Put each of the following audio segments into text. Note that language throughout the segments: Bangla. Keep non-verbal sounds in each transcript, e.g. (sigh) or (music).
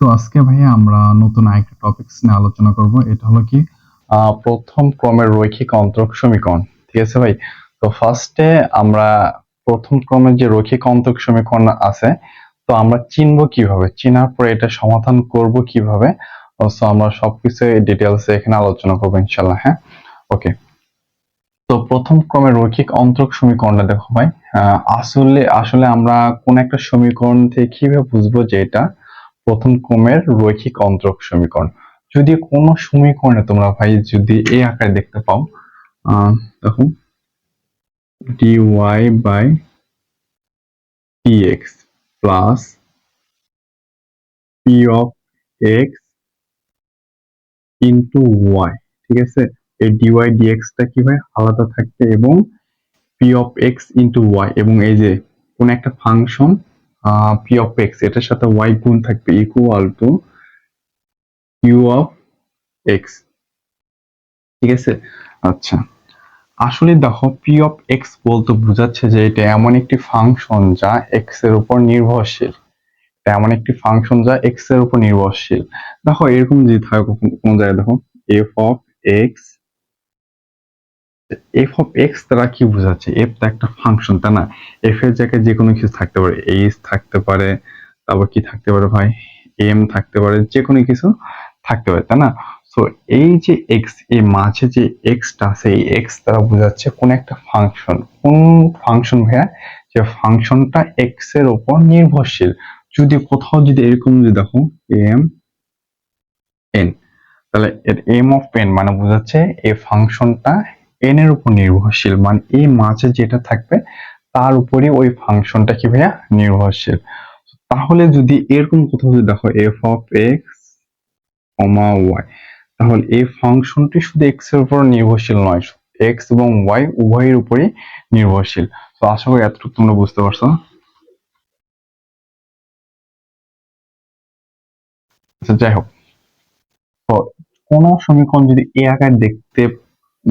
তো আজকে ভাইয়া আমরা নতুন আরেকটা টপিকস নিয়ে আলোচনা করব। এটা হলো কি প্রথম ক্রমের রৈখিক অন্তরক সমীকরণ, ঠিক আছে ভাই? তো ফার্স্টে আমরা প্রথম ক্রমের যে রৈখিক অন্তরক সমীকরণ আছে, তো আমরা চিনবো কীভাবে? চিনার পরে এটা সমাধান করব কীভাবে? সো আমরা সবকিছু ডিটেলস এখানে আলোচনা করব ইনশাল্লাহ হ্যাঁ? ওকে তো প্রথম ক্রমের রৈখিক অন্তরক সমীকরণটা দেখো ভাই আসলে আসলে আমরা কোন একটা সমীকরণ থেকে কীভাবে বুঝব যে এটা প্রথম ক্রমের রৈখিক অন্তরক সমীকরণ। যদি কোনো সমীকরণে তোমরা ভাই যদি এই আকারে দেখতে পাও দেখো, dy by px plus p of x into y, ঠিক আছে? এই dy dx টা কি ভাই আলাদা থাকবে এবং p of x into y এবং এই যে কোন একটা ফাংশন p অফ x, এটার সাথে y গুণ থাকবে equal to q of x ঠিক আছে? আচ্ছা। আসলে দেখো পি অফ এক্স বলতে বোঝাচ্ছে যে এটা এমন একটি ফাংশন যা এক্সের উপর নির্ভরশীল। এটা এমন একটি ফাংশন যা এক্সের উপর নির্ভরশীল। দেখো, এরকম যদি থাকে, কোন জায়গায় দেখো f of x f of x তারা কি বোঝাচ্ছে? এফ তো একটা ফাংশন তাই না? এফ এর জায়গায় যে কোনো কিছু থাকতে পারে। এইচ থাকতে পারে, তারপর কি থাকতে পারে ভাই? এম থাকতে পারে যে কোনো কিছু থাকতে পারে, তাই না? সো এই যে এক্স এই মাঝে যে এক্সটা আছে, এই এক্স দ্বারা বোঝাচ্ছে কোন একটা ফাংশন কোন ফাংশন ভাইয়া? যে ফাংশনটা এক্সের উপর নির্ভরশীল। যদি কোথাও যদি এরকম যদি দেখো এম এন তাহলে এর এম অফ এন মানে বোঝাচ্ছে এই ফাংশনটা এন উপর নির্ভরশীল মানে এই মাঝে যেটা থাকবে তার উপরে ওই ফাংশনটা কি ভাইয়া? নির্ভরশীল। তাহলে যদি এরকম কোথাও যদি দেখো f of x comma y তাহলে এই ফাংশনটি শুধু এক্সের উপর নির্ভরশীল নয় এক্স এবং ওয়াই উভয়ের উপরে নির্ভরশীল। তো আশা করি এতটুকু তোমরা বুঝতে পারছ। আচ্ছা যাই হোক। কোন সমীকরণ যদি এ আকার দেখতে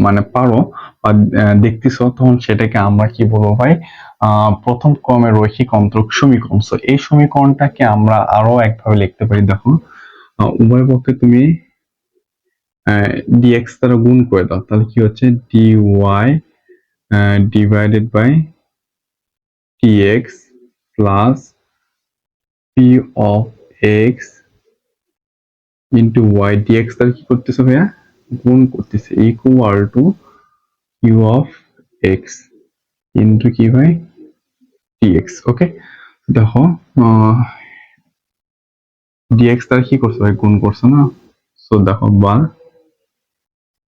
মানে পারো বা দেখতেছো, তখন সেটাকে আমরা কি বলব ভাই? প্রথম ক্রমের রৈখিক অন্তরক সমীকরণ। তো এই সমীকরণটাকে আমরা আরও একভাবে লিখতে পারি। দেখো উভয় পক্ষে তুমি ডিএক্স দ্বারা গুণ করে দাও। তাহলে কি হচ্ছে? D y divided by dx plus p of x into y dx দ্বারা কি করতেছে ভাইয়া? গুণ করতেছে equal to q of x into কি ভাই টিএক্স ওকে দেখো ডিএক্স দ্বারা কি করছে ভাই? গুণ করছে না? সো দেখো বা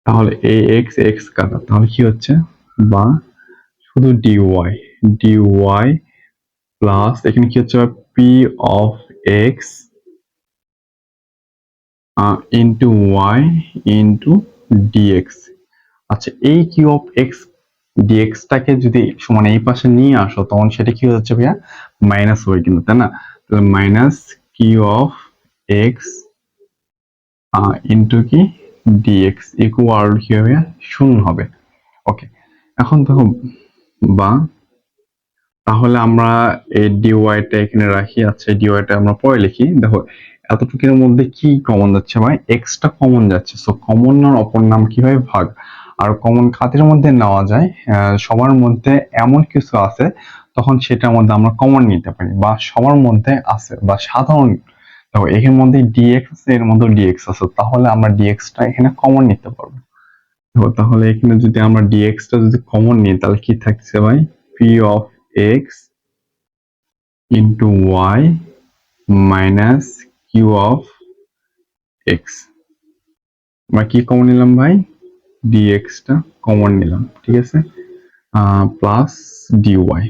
তাহলে এ এক্স এক্স কাটা, তাহলে কি হচ্ছে? বা শুধু ডিওয়াই ডিওয়াই প্লাস এখানে কি হচ্ছে p of x into y into dx আচ্ছা এই কিউ অফ এক্স ডিএক্সটাকে যদি সমান এই পাশে নিয়ে আসো, তখন সেটা কি হচ্ছে ভাইয়া? মাইনাস হয় কিন্তু, তাই না? তাহলে minus q of x into কি? ডিএক্স ইকুয়াল কি হবে? শূন্য হবে। ওকে এখন দেখো, বা তাহলে আমরা এই ডিওয়াইটা এখানে রাখি। আচ্ছা ডিওয়াইটা আমরা পরে লিখি। দেখো এতটুকুর মধ্যে কি কমন যাচ্ছে ভাই? এক্সটা কমন যাচ্ছে। সো কমন নার অপর নাম কি হয় ভাগ? আর কমন কাদের মধ্যে নেওয়া যায় সবার মধ্যে এমন কিছু আছে, তখন সেটার মধ্যে আমরা কমন নিতে পারি, বা সবার মধ্যে আছে, বা সাধারণ। দেখো, এর মধ্যে ডিএক্স এর মধ্যে ডিএক্স আছে, তাহলে আমরা ডিএক্সটা এখানে কমন নিতে পারব। দেখো, তাহলে এখানে যদি আমরা ডিএক্সটা যদি কমন নিই, তাহলে কি থাকছে ভাই? P of x into y minus q of x. আমরা কি কমন নিলাম ভাই? ডিএক্সটা কমন নিলাম, ঠিক আছে? প্লাস ডিওয়াই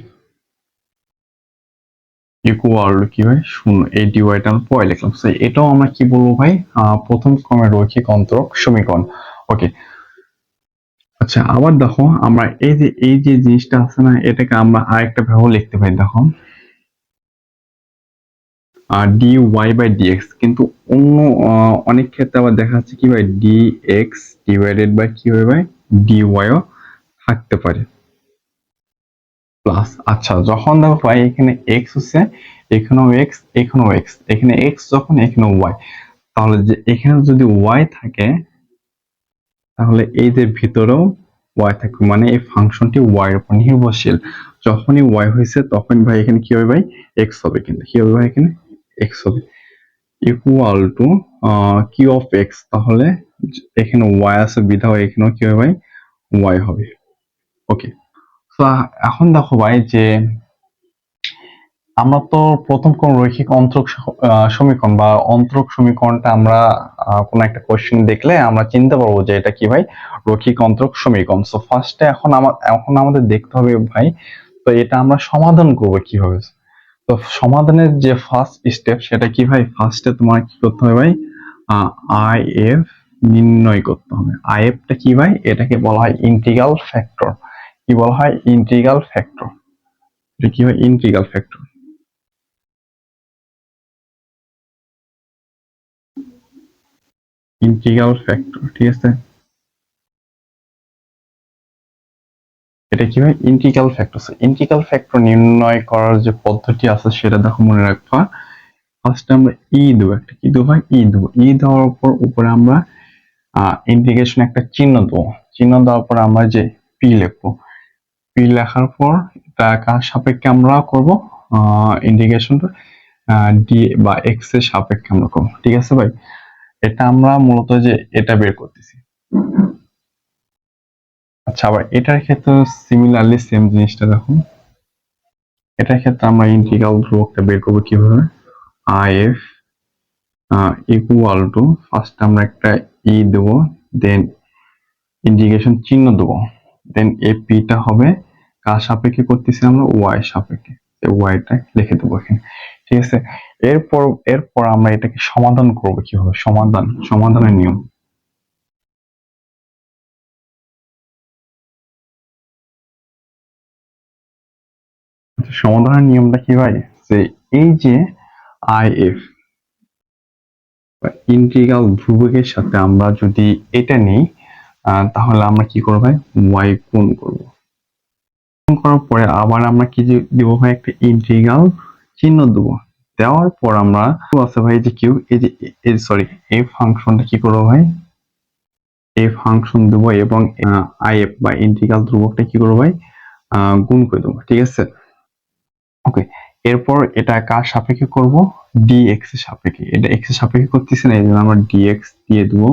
ইকুয়াল কি হয়? শূন্য। এই আমরা পরে লিখলাম। এটাও আমরা কি বলব ভাই? প্রথম ক্রমের রৈখিক অন্তরক সমীকরণ। ওকে আচ্ছা আবার দেখো, আমরা এই যে এই যে জিনিসটা আছে না, এটাকে আমরা আরেকটা ভাবে লিখতে পারি, দেখো। ডি ওয়াই বাই ডিএক্স কিন্তু অন্য অনেক ক্ষেত্রে আবার দেখা যাচ্ছে কি ভাই? ডি এক্স ডিভাইডেড বাই কি হবে ভাই? ডি ওয়াইও থাকতে পারে। প্লাস আচ্ছা যখন দেখো ভাই, এখানে এক্স হচ্ছে, এখানেও এক্স এখানেও এক্স এখানে এক্স যখন এখানে ওয়াই তাহলে যে এখানে যদি ওয়াই থাকে, তাহলে এই যে ভিতরেও ওয়াই থাকবে মানে এই ফাংশনটি ওয়াই এর উপর নির্ভরশীল। যখনই ওয়াই হয়েছে, তখন ভাই এখানে কি হবে ভাই? এক্স হবে কিন্তু। কি হবে ভাই এখানে? এক্স হবে equal to q of x তাহলে এখানে ওয়াই আছে বিধাও এখানেও কি হবে ভাই হবে। ওকে তো এখন দেখো ভাই যে আমরা তো প্রথম কোন রৈখিক অন্তরক সমীকরণ বা অন্তরক সমীকরণটা আমরা কোন একটা কোশ্চেন দেখলে আমরা চিনতে পারব যে এটা কি ভাই? রৈখিক অন্তরক সমীকরণ। সো ফার্স্টে এখন আমার এখন আমাদের দেখতে হবে ভাই, তো এটা আমরা সমাধান করব কীভাবে? তো সমাধানের যে ফার্স্ট স্টেপ সেটা কি ভাই? ফার্স্টে তোমার কি করতে হবে ভাই? আই এফ নির্ণয় করতে হবে। আই এফটা কি ভাই? এটাকে বলা হয় ইন্টিগ্রাল ফ্যাক্টর কি বলা হয়? ইন্টিগ্রাল ফ্যাক্টর এটা কি হয় ইন্টিগ্রাল ফ্যাক্টর ইন্টিগ্রাল ফ্যাক্টর ঠিক আছে? এটা কি হয় ইন্টিগ্রাল ফ্যাক্টর ইন্টিগ্রাল ফ্যাক্টর নির্ণয় করার যে পদ্ধতি আছে, সেটা দেখো মনে রাখবা। ফার্স্ট আমরা ই দেবো একটা। কি দেবো ই দেবো। ই দেওয়ার পর উপরে আমরা ইন্টিগ্রেশন একটা চিহ্ন দেবো। চিহ্ন দেওয়ার পর আমরা যে পি লিখব। পি লেখার পর এটা কার সাপেক্ষে আমরা করব ইন্টিগ্রেশনটা ডি বা এক্সের সাপেক্ষে আমরা করব। ঠিক আছে ভাই? এটা আমরা মূলত যে এটা বের করতেছি। আচ্ছা আবার এটার ক্ষেত্রে সিমিলারলি সেম জিনিসটা দেখুন। এটার ক্ষেত্রে আমরা ইন্টিগ্রাল ধ্রুবকটা বের করব কীভাবে? I F equal to first আমরা একটা ই দেবো দেন ইন্টিগ্রেশন চিহ্ন দেবো। দেন এ পিটা হবে কার সাপেক্ষে করতেছি আমরা? ওয়াই সাপেক্ষে। ওয়াইটা লিখে দেবো এখানে। ঠিক আছে? এরপর এরপর আমরা এটাকে সমাধান করব কীভাবে? সমাধান, সমাধানের নিয়ম। সমাধানের নিয়মটা কি ভাই? যে এই যে আই এফ ইন্টিগ্রাল ধ্রুবকের সাথে আমরা যদি এটা নিই তাহলে আমরা কি করব ভাই? ওয়াই গুণ করব। গুণ করার পরে আবার আমরা কি দিব ভাই? একটা ইন্টিগ্রাল চিহ্ন দেবো। দেওয়ার পর আমরা আছে ভাই? যে কিউ, এই যে সরি এই ফাংশনটা কি করব ভাই? এই ফাংশন দেবো এবং আই এফ বা ইন্টিগ্রাল ধ্রুবকটা কি করব ভাই? গুণ করে দেবো, ঠিক আছে? ওকে এরপর এটা কার সাপেক্ষে করব? ডিএক্স এর সাপেক্ষে। এটা এক্সের সাপেক্ষে করতেছি না এই জন্য আমরা ডিএক্স দিয়ে দেবো।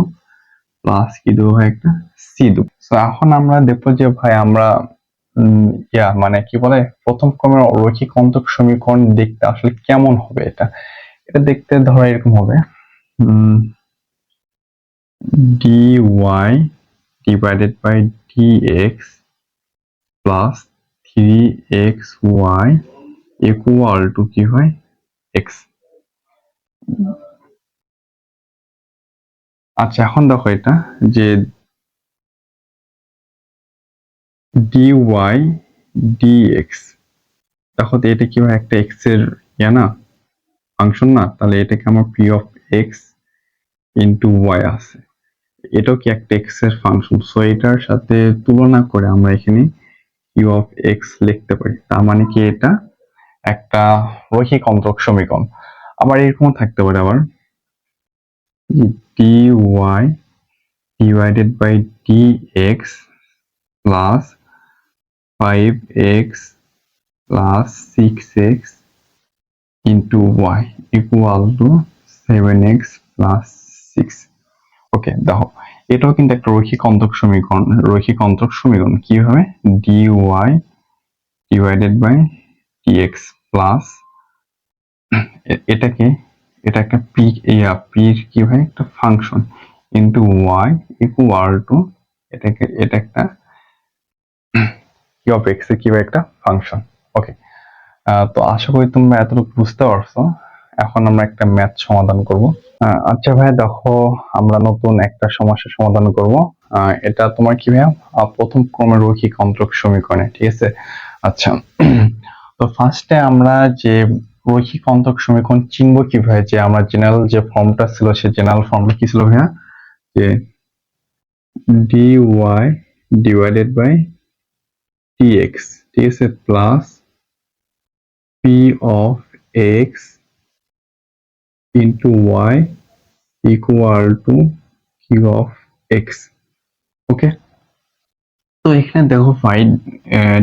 প্লাস কি দেবো ভাই একটা? সি দেবো। তো এখন আমরা দেখব যে ভাই আমরা ইয়া মানে কি বলে? প্রথম ক্রমের রৈখিক অন্তক সমীকরণ দেখতে আসলে কেমন হবে এটা? এটা দেখতে ধরো এরকম হবে। By dx plus three x y equal to কি হয়? এক্স আচ্ছা এখন দেখো এটা, যে ডি ওয়াই ডি এক্স দেখো তো এটা কি হয়? একটা এক্সের ইয়া না? ফাংশন না? তাহলে এটাকে আমার p of x into y আছে। এটাও কি একটা এক্সের ফাংশন সো এটার সাথে তুলনা করে আমরা এখানে কিউ অফ এক্স লিখতে পারি। তার মানে কি এটা? একটা রৈখিক অন্তরক সমীকরণ। আবার এরকম থাকতে পারে আবার। D y divided by d x plus five x plus six x into y equal to seven x plus six okay দেখো, এটাও কিন্তু একটা রৈখিক অন্তরক সমীকরণ। রৈখিক অন্তরক সমীকরণ কীভাবে? D y divided by dx plus এটাকে এটা একটা পি পির কি হয়? একটা function into y equal to এটাকে এটা একটা কি অফ এক্স কি একটা ফাংশন ওকে তো আশা করি তোমরা এতটুকু বুঝতে পারছ। এখন আমরা একটা ম্যাথ সমাধান করব। আচ্ছা ভাই দেখো আমরা নতুন একটা সমস্যার সমাধান করব। এটা তোমার কি আহ, প্রথম ক্রমের রৈখিক অন্তরক সমীকরণে ঠিক আছে? আচ্ছা। তো ফার্স্টে আমরা যে রৈখিক অন্তরক সমীকরণ চিনব কীভাবে, যে আমরা জেনারেল যে ফর্মটা ছিল সেই জেনারেল ফর্মটা কি ছিল ভাইয়া? যে d y divided by dx ঠিক আছে plus p of x into y equal to q of x okay তো এখানে দেখো ভাই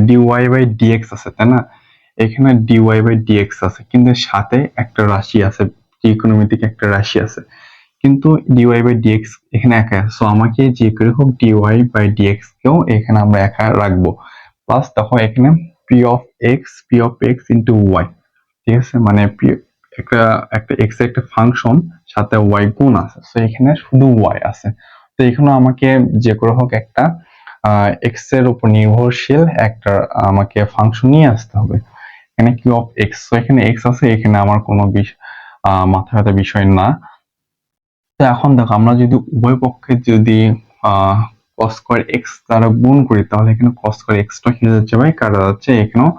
ডিওয়াই বাই ডিএক্স আছে, তাই না? এখানে ডিওয়াই বাই ডিএক্স আছে, কিন্তু সাথে একটা রাশি আছে ত্রিকোণমিতিক একটা রাশি আছে। কিন্তু ডিওয়াই বাই ডিএক্স এখানে একা আছে সো আমাকে যে করে হোক ডিওয়াই বাই ডিএক্স কেও এখানে আমরা একা রাখব। প্লাস তখন এখানে p of x p of x into y ঠিক আছে? মানে একটা একটা এক্স একটা ফাংশন সাথে ওয়াই গুণ আছে তো এখানে শুধু ওয়াই আছে। তো এখানে আমাকে যে করে হোক একটা এক্সের উপর নির্ভরশীল একটা, আমাকে ফাংশন নিয়ে আসতে হবে। এখানে কিউ অফ এক্স এখানে এক্স আছে, এখানে আমার কোনো মাথা ব্যথা বিষয় না। তো এখন দেখো, আমরা যদি উভয় পক্ষে যদি কস স্কোয়ার এক্স দ্বারা গুণ করি, তাহলে এখানে কস স্কোয়ার এক্সটা কি হচ্ছে ভাই? কাটা যাচ্ছে, এখানেও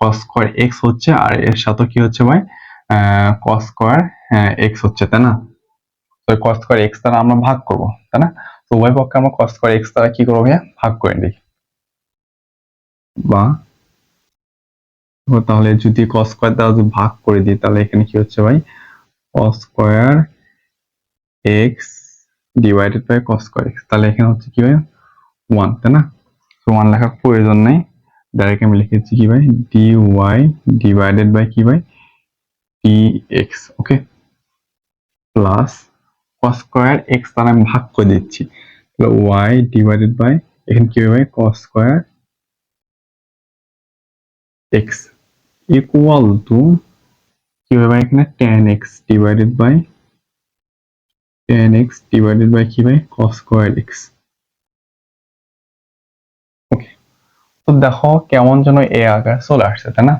কস স্কোয়ার এক্স হচ্ছে, আর এর সাথে কি হচ্ছে ভাই? কস স্কোয়ার এক্স হচ্ছে, তাই না? তো কস স্কোয়ার এক্স দ্বারা আমরা ভাগ করব, তাই না? তো উভয় পক্ষে আমরা কস স্কোয়ার এক্স দ্বারা কি করব ভাইয়া? ভাগ করে দিই বা তাহলে যদি কস স্কোয়ার দ্বারা যদি ভাগ করে দিই, তাহলে এখানে কি হচ্ছে ভাই? Cos square x divided by cos square x তাহলে এখানে হচ্ছে কি ভাই? ওয়ান তাই না? তো ওয়ান লেখার প্রয়োজন নেই। ডাইরেক্ট আমি লিখেছি কি ভাই? ডি ওয়াই ডিভাইডেড বাই কি ভাই? D x okay plus cos square x তাহলে আমি ভাগ করে দিচ্ছি। তাহলে ওয়াই ডিভাইডেড বাই এখানে কি হবে cos square x equal to কি হবে এখানে? Tan x divided by tan x divided by কি ভাই কস স্কোয়ার এক্স ওকে তো দেখো কেমন যেন এ আকার চলে আসছে, তাই না?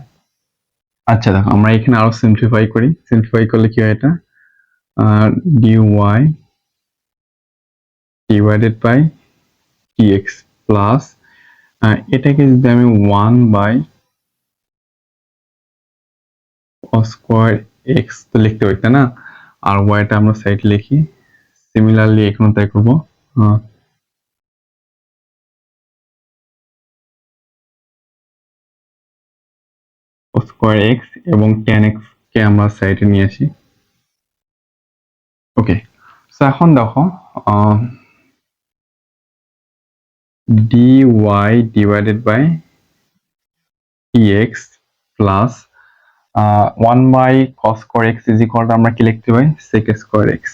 আচ্ছা দেখো, আমরা এখানে আরও সিম্পলিফাই করি। সিম্পলিফাই করলে কি হয় এটা? D y divided by dx plus এটাকে যদি আমি ওয়ান বাই স্কোয়ার এক্স তো লিখতে পারি তাই না? আর ওয়াইটা আমরা সাইড লিখি। সিমিলারলি এখানেও তাই করব। স্কোয়ার এক্স এবং টেন এক্স কে আমরা সাইডে নিয়ে আসি। ওকে তো এখন দেখো d y divided by x plus one by cos square x is equal আমরা কি লিখতে পাই sec square x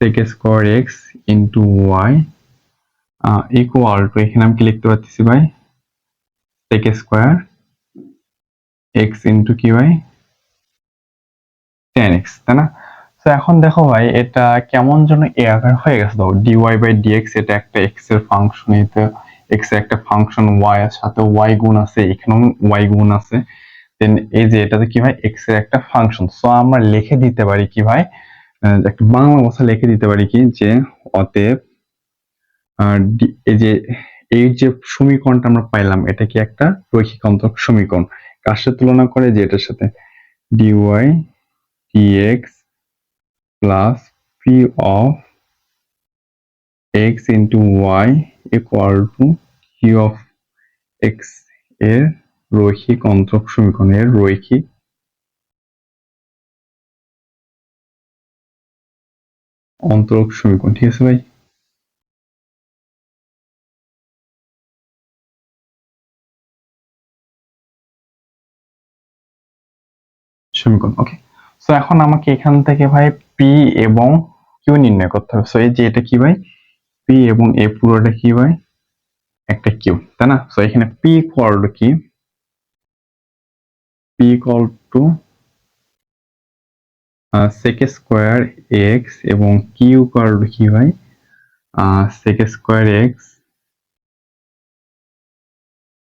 sec square x into y equal to এখানে আমি কি লিখতে পারতেছি ভাই? সেক স্কোয়ার এক্স ইন্টু কি ভাই টেন এক্স তাই না? তো এখন দেখো ভাই, এটা কেমন যেন এ আকার হয়ে গেছে। দাও ডিওয়াই বাই ডিএক্স এটা একটা এক্সের ফাংশন এতে এক্স একটা ফাংশন ওয়াই এর সাথে ওয়াই গুণ আছে, এখানেও ওয়াই গুণ আছে। দেন এই যে এটাতে কি ভাই? এক্সের একটা ফাংশন সো আমরা লিখে দিতে পারি কি ভাই? একটা বাংলা ভাষা লিখে দিতে পারি কি যে অতএব এই যে এই যে সমীকরণটা আমরা পাইলাম, এটা কি একটা রৈখিক অন্তরক সমীকরণ? কার সাথে তুলনা করে? যে এটার সাথে। Dy dx plus p of x into y equal to q of এক্সের রৈখিক অন্তরক সমীকরণের রৈখিক অন্তরক সমীকরণ ঠিক আছে ভাই? সমীকরণ ওকে সো এখন আমাকে এখান থেকে ভাই পি এবং কিউ নির্ণয় করতে হবে। সো এই যে এটা কি ভাই? পি এবং এ পুরোটা কি ভাই? একটা কিউ তাই না? সো এখানে পি ইকুয়াল কি? P equal to sec square x এবং কিউ ইকুয়াল টু কি ভাই সেক স্কোয়ার এক্স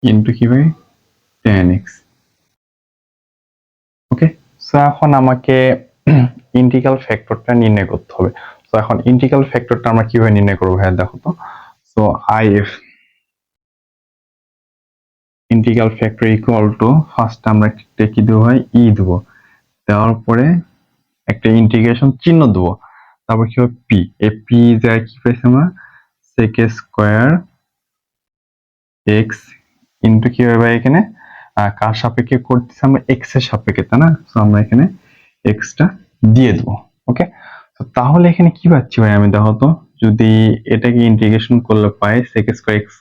ইন্টু কি ভাই টেন এক্স ওকে সো এখন আমাকে (clears throat) ইন্টিগ্রাল ফ্যাক্টরটা নির্ণয় করতে হবে। তো এখন ইন্টিগ্রাল ফ্যাক্টরটা আমরা কীভাবে নির্ণয় করব ভাইয়া দেখো তো। So I F integral factor equal to first আমরা একটা কি দেবো ভাই? ই দেবো। দেওয়ার পরে একটা ইন্টিগ্রেশন চিহ্ন দেবো। তারপর কি হবে? পি এই পি যায় কি পাইছি আমরা? সেক স্কোয়ার এক্স ইন্টু কি হবে ভাই এখানে? কার সাপেক্ষে করতেছি আমরা? এক্সের সাপেক্ষে, তাই না? তো আমরা এখানে এক্সটা দিয়ে দেবো। ওকে তো তাহলে এখানে কি পাচ্ছি ভাই আমি? দেখো তো, যদি এটাকে ইন্টিগ্রেশন করলে পাই, sec স্কয়ার এক্স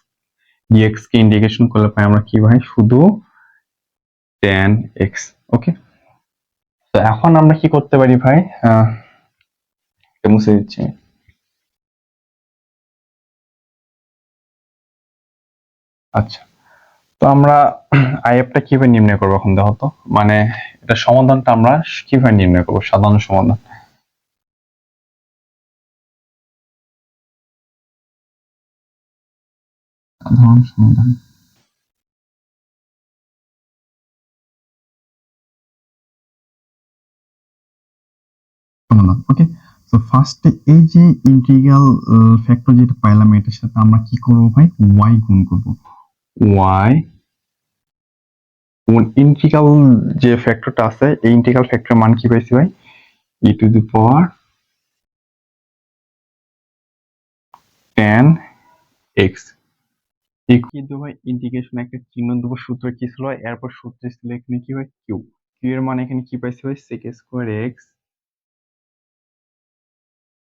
ডিএক্স কে ইন্টিগ্রেশন করলে পাই আমরা কি ভাই? শুধু tan x ওকে তো এখন আমরা কি করতে পারি ভাই? মুছে দিচ্ছি আচ্ছা তো আমরা (clears throat) আইএফটা কীভাবে নির্ণয় করব এখন দেখো তো? মানে এটা সমাধানটা আমরা কীভাবে নির্ণয় করব? সাধারণ সমাধান। সাধারণ সমাধান ওকে তো ফার্স্টে এই যে ইন্টিগ্রাল ফ্যাক্টর যেটা পাইলাম এটার সাথে আমরা কি করব ভাই? Y গুণ করব। ওয়াই ইন্টিগ্রাল যে ফ্যাক্টরটা আছে এই ইন্টিগ্রাল ফ্যাক্টরের মান কি পাইছি ভাই? E to the power tan x কিন্তু ভাই ইন্টিগ্রেশন একটা চিহ্ন দেবো, সূত্র কি ছিল? এরপর সূত্র ছিল এখানে কি হয়? কিউ কিউ এর মান এখানে কি পাইছি ভাই? Sec square x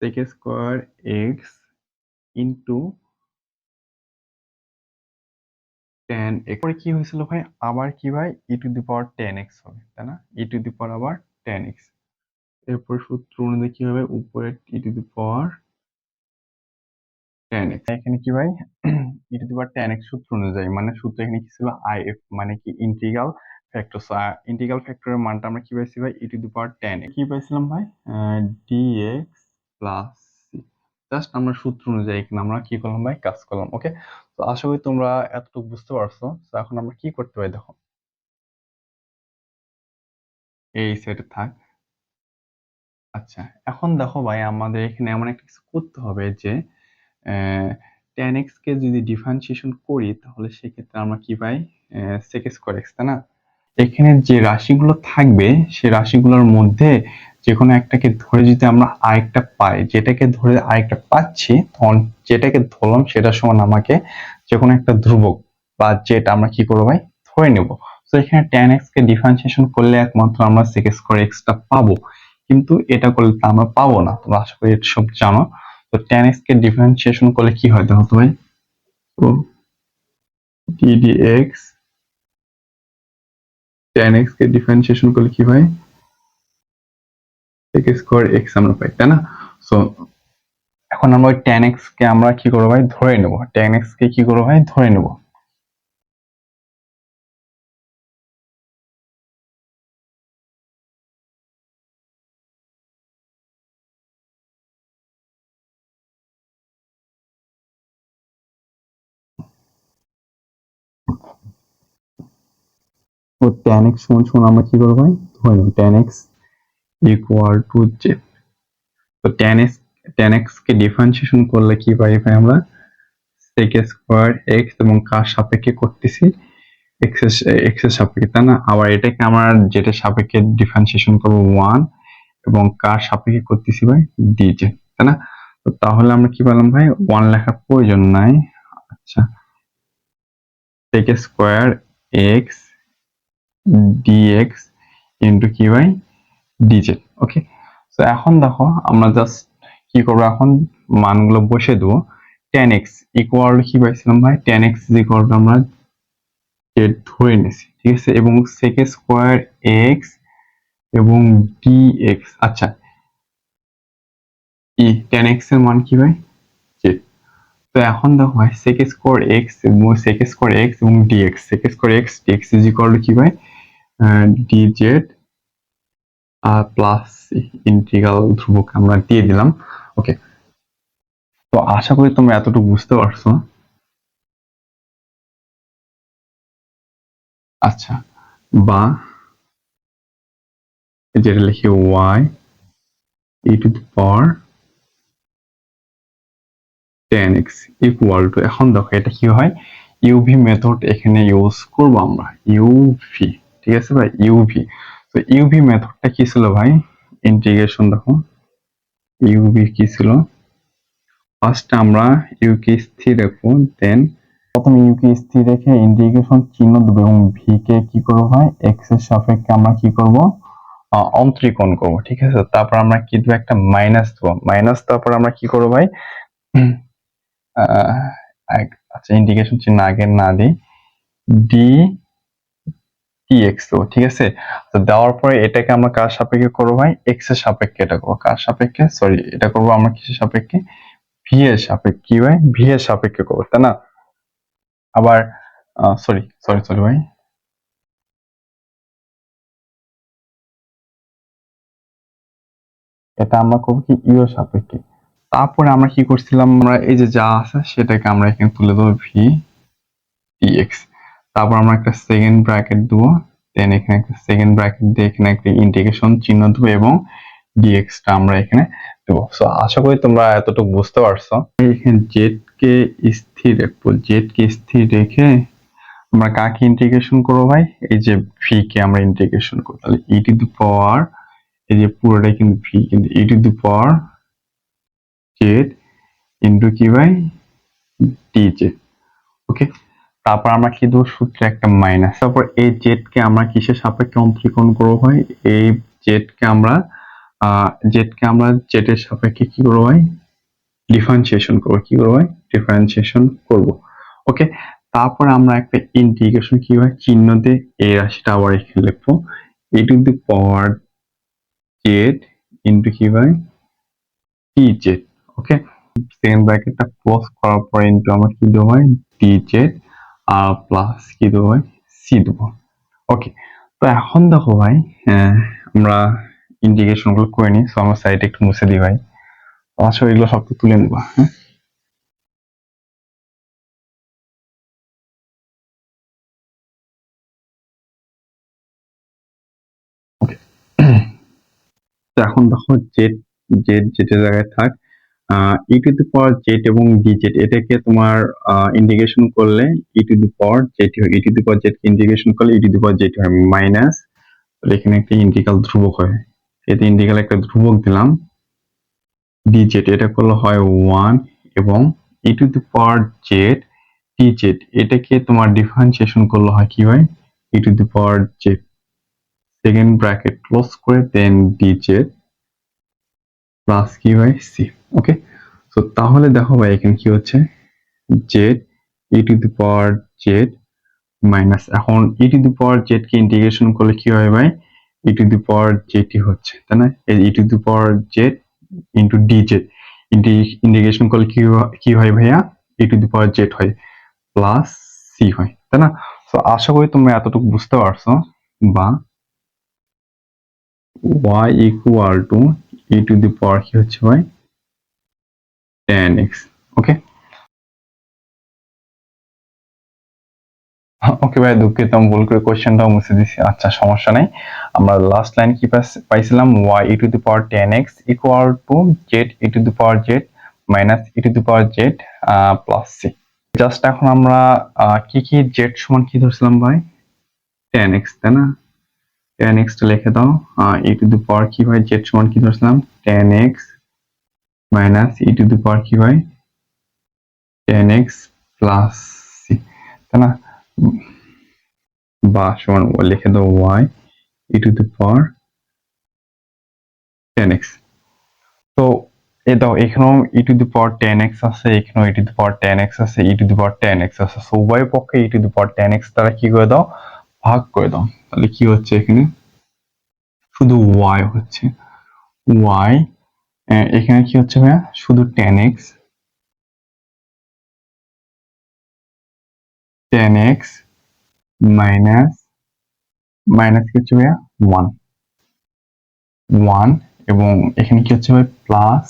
sec square x into tan এরপরে কি হয়েছিল ভাই? আবার কি ভাই? E to the power tan x হবে, তাই না? ই টু দি পাওয়ার আবার টেন এক্স এরপর সূত্র অনুযায়ী কি হবে? উপরে e to the power tan x এখানে কি ভাই? E to the power tan x সূত্র অনুযায়ী মানে সূত্র এখানে কি ছিল? আই এফ মানে কি ইন্টিগ্রাল ফ্যাক্টর ইন্টিগ্রাল ফ্যাক্টরের মানটা আমরা কি পাইছি ভাই? E to the power ten কি পাইছিলাম ভাই? এক্স প্লাস জাস্ট আমরা সূত্র অনুযায়ী এখানে আমরা কি করলাম ভাই? কাজ করলাম ওকে তো আশা করি তোমরা এতটুকু বুঝতে পারছ। তো এখন আমরা কি করতে পারি দেখো? এই সেটে থাক। আচ্ছা এখন দেখো ভাই, আমাদের এখানে এমন একটা কিছু করতে হবে যে টেন এক্স কে যদি ডিফারেন্সিয়েশন করি, তাহলে সেক্ষেত্রে আমরা কি পাই? সেক স্কোয়ার এক্স তাই না? এখানে যে রাশিগুলো থাকবে, সেই রাশিগুলোর মধ্যে যে কোনো একটাকে ধরে যদি আমরা আরেকটা পাই, যেটাকে ধরে আরেকটা পাচ্ছি, তখন যেটাকে ধরলাম সেটার সমান আমাকে যে কোনো একটা ধ্রুবক বা যেটা আমরা কি করব ভাই? ধরে নেব। তো এখানে টেন এক্স কে ডিফারেন্সিয়েশন করলে একমাত্র আমরা সেক স্কোয়ার এক্সটা পাবো। কিন্তু এটা করলে তো আমরা পাবো না। তোমরা আশা করি এটা সব জানো। টেন এক্স কে ডিফারেন্সিয়েশন করলে কি হয় দেখো তো ভাই তো ডি এক্স টেন এক্স কে ডিফারেন্সিয়েশন করলে কি হয়? সেক স্কোয়ার এক্স আমরা পাই, তাই না? সো এখন আমরা ওই টেন এক্স কে আমরা কি করব ভাই? ধরে নেব। টেন এক্স কে কি করব ভাই? ধরে নেব। তো টেন এক্স সমান সমান আমরা কি করব ভাই? ধরে নেব tan x equal to z তো টেন এক্স টেন এক্স কে ডিফারেন্সিয়েশন করলে কি পাই ভাই আমরা? সেক স্কোয়ার এক্স এবং কার সাপেক্ষে করতেছি? এক্স এক্সের সাপেক্ষে, তাই না? আবার এটাকে আমরা যেটা সাপেক্ষে ডিফারেন্সিয়েশন করব ওয়ান এবং কার সাপেক্ষে করতেছি ভাই? ডিজে তাই না? তো তাহলে আমরা কি পেলাম ভাই? ওয়ান লেখার প্রয়োজন নাই। আচ্ছা। Sec square x dx into কি ভাই ডিজে ওকে এখন দেখো, আমরা জাস্ট কি করব? এখন মানগুলো বসে দেবো। টেন এক্স ইকুয়াল কি পাইছিলাম ভাই টেন এক্স ইকুয়াল আমরা ধরে নিছি ঠিক আছে? এবং সেক স্কোয়ার এক্স এবং ডিএক্স আচ্ছা। ই টেন এক্সের মান কি ভাই তো এখন দেখো ভাই সেক স্কোয়ার এক্স এবং সেক স্কোয়ার এক্স এবং dx sec square x dx is equal কি ভাই ডিজেড আর প্লাস ইন্টিগ্রাল ধ্রুবক আমরা দিয়ে দিলাম। ওকে তো আশা করি তোমরা এতটুকু বুঝতে পারছ। আচ্ছা বা যেটা লিখি y e to the power tan x equal to এখন দেখো এটা কি হয়? ইউভি মেথড এখানে ইউজ করব আমরা। ইউভি ঠিক আছে ভাই? ইউভি তো ইউভি মেথডটা কি ছিল ভাই? ইন্টিগ্রেশন দেখো। ইউভি কি ছিল? ফার্স্ট আমরা ইউ কে স্থির রাখব দেন প্রথমে ইউ কে স্থির রেখে ইন্টিগ্রেশন চিহ্ন দেবো এবং ভি কে কি করব ভাই? এক্সের সাপেক্ষে আমরা কি করব? আহ, অন্তরীকরণ করব ঠিক আছে? তারপর আমরা কি দেবো? একটা মাইনাস দেবো। মাইনাস তারপর আমরা কি করব ভাই? আচ্ছা ইন্টিগ্রেশন চিহ্ন আগে না দিই। ডি টি এক্স দেবো ঠিক আছে? দেওয়ার পরে এটাকে আমরা কার সাপেক্ষে করব ভাই? এক্সের সাপেক্ষে এটা করব। কার সাপেক্ষে? সরি এটা করব আমরা কিসের সাপেক্ষে? ভি এর সাপেক্ষে, কি ভাই? ভি এর সাপেক্ষে করব, তাই না? আবার সরি সরি সরি ভাই। এটা আমরা করব কি? ইউ এর সাপেক্ষে। তারপরে আমরা কি করছিলাম? আমরা এই যে যা আছে সেটাকে আমরা এখানে তুলে দেবো ভি টি তারপর আমরা একটা সেকেন্ড ব্র্যাকেট দেবো। দেন এখানে একটা সেকেন্ড ব্র্যাকেট দিয়ে এখানে একটা ইন্টিগ্রেশন চিহ্ন দেবো এবং ডিএক্স টা আমরা এখানে দেবো। সো আশা করি তোমরা এতটুকু বুঝতে পারছ। এখানে জেড কে স্থির রাখব। জেড কে স্থির রেখে আমরা কাকে ইন্টিগ্রেশন করব ভাই? এই যে ভি কে আমরা ইন্টিগ্রেশন করব। তাহলে ই টু দি পাওয়ার এই যে পুরোটাই কিন্তু ভি কিন্তু e to the power z into কি ভাই? ডি জেড ওকে তারপর আমরা কি দেবো? সূত্রে একটা মাইনাস তারপর এই জেড কে আমরা কিসের সাপেক্ষে অন্তরীকরণ করব হয় এই জেড কে আমরা জেড কে আমরা জেড এর সাপেক্ষে কি করব হয় ডিফারেন্সিয়েশন করব। কি করব ভাই? ডিফারেন্সিয়েশন করব। ওকে তারপর আমরা একটা ইন্টিগ্রেশন কি হয় চিহ্ন দিয়ে এই রাশিটা আবার এখানে লিখব। E to the power z into কি ভাই? টি জেড ওকে সেকেন্ড ব্র্যাকেটটা ক্লোজ করার পর ইন্টু আমরা কি দেবো ভাই? টি জেড প্লাস কি দেবো ভাই? সি দেবো। ওকে তো এখন দেখো ভাই আমরা ইন্টিগ্রেশনগুলো করে নিই। সো আমরা সাইডে একটু মুছে দিই ভাই। আসলে এগুলো সব তুলে নেব হ্যাঁ? এখন দেখো জেড জেড যেটা জায়গায় থাক e to the power z এবং ডি জেড এটাকে তোমার ইন্টিগ্রেশন করলে e to the power z হয়। E to the power z integration করলে e to the power z হয়। মাইনাস এখানে একটা ইন্টিগ্রাল ধ্রুবক হয়। এতে ইন্টিগ্রাল একটা ধ্রুবক দিলাম। ডি জেড এটা করলে হয় ওয়ান এবং e to the power z d z এটাকে তোমার ডিফারেন্সিয়েশন করলে হয় কি হয়? E to the power z second bracket close করে দেন ডি জেড প্লাস কি হয় সি ওকে তো তাহলে দেখো ভাই, এখানে কি হচ্ছে? Z e to the power z minus এখন e to the power z K integration করলে কি হয় ভাই? ই টু দি পাওয়ার জেডই হচ্ছে, তাই না? এই e to the power z into d z integration করলে কি কি হয় ভাইয়া? E to the power z হয় প্লাস সি হয়, তাই না? তো আশা করি তোমরা এতটুকু বুঝতে পারছ, বা y equal to e to the power কি হচ্ছে ভাই tan x ওকে ওকে ভাই, দুঃখিত, আমি ভুল করে কোশ্চেনটাও মুছে দিছি আচ্ছা সমস্যা নাই। আমরা লাস্ট লাইন কি পাইছিলাম? y e to the power tan x equal to z e to the power z minus e to the power z plus c just এখন আমরা কি কি z সমান কি ধরছিলাম ভাই? tan x, তাই না? Tan x টা লিখে দাও e to the power কি হয় z সমান কি ধরছিলাম tan x minus e to the power কি হয় tan x plus c তাই না বা সমান লিখে দাও y e to the power tan x তো এ দাও এখানেও e to the power tan x আছে এখানেও e to the power tan x আছে e to the power tan x আছে সো উভয় পক্ষে e to the power tan x দ্বারা কি করে দাও ভাগ করে দাও তাহলে কি হচ্ছে এখানে? শুধু ওয়াই হচ্ছে। ওয়াই এখানে কি হচ্ছে ভাইয়া? শুধু tan x tan x minus minus কি হচ্ছে ভাইয়া? ওয়ান ওয়ান এবং এখানে কি হচ্ছে ভাই? Plus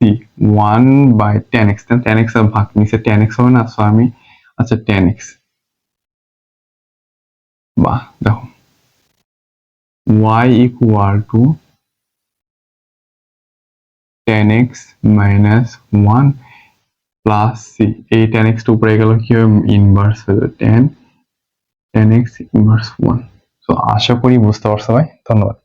c one by tan x tan x ভাগ নিচে টেন এক্স হবে না সো আমি আচ্ছা টেন এক্স বাহ দেখো y equal to 10x minus 1 plus c এই 10x টা উপরে গেল কি হবে ইনভার্স হয়ে যাবে 10 10x ইনভার্স 1 তো আশা করি বুঝতে পারছ ভাই ধন্যবাদ